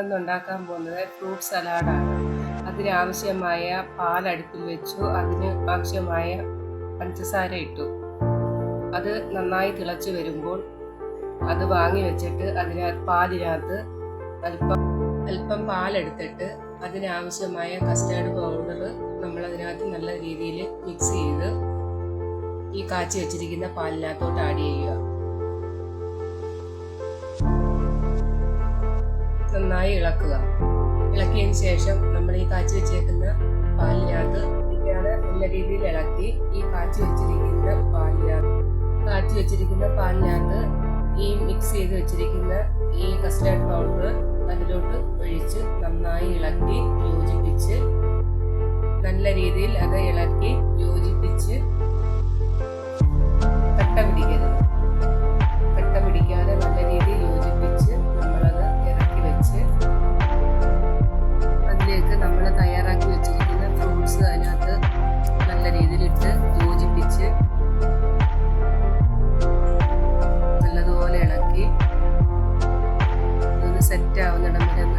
ഉണ്ടാക്കാൻ പോകുന്നത് ഫ്രൂട്ട് സലാഡാണ് അതിനാവശ്യമായ പാൽ അടുപ്പിൽ വെച്ചു. അതിന് ആവശ്യമായ പഞ്ചസാര ഇട്ടു. അത് നന്നായി തിളച്ചു വരുമ്പോൾ അത് വാങ്ങി വെച്ചിട്ട് അതിനകത്ത് പാലിനകത്ത് അല്പം അല്പം പാലെടുത്തിട്ട് അതിനാവശ്യമായ കസ്റ്റാർഡ് പൗഡർ നമ്മൾ അതിനകത്ത് നല്ല രീതിയിൽ മിക്സ് ചെയ്ത് ഈ കാച്ചി വെച്ചിരിക്കുന്ന പാലിനകത്തോട്ട് ആഡ് ചെയ്യുക. നന്നായി ഇളക്കുക. ഇളക്കിയതിന് ശേഷം നമ്മൾ ഈ കാച്ചി വെച്ചേക്കുന്ന പാലിനകത്ത് ഇങ്ങനെ നല്ല രീതിയിൽ ഇളക്കി ഈ കാച്ചി വെച്ചിരിക്കുന്ന പാലിനകത്ത്. കാച്ചി വെച്ചിരിക്കുന്ന പാലിനകത്ത് ഈ മിക്സ് ചെയ്ത് വെച്ചിരിക്കുന്ന ഈ കസ്റ്റാർഡ് പൗഡർ അതിലോട്ട് ഒഴിച്ച് നന്നായി ഇളക്കി യോജിപ്പിച്ച് നല്ല രീതിയിൽ അത് ഇളക്കി യോജിപ്പിച്ച് Fernando Miranda.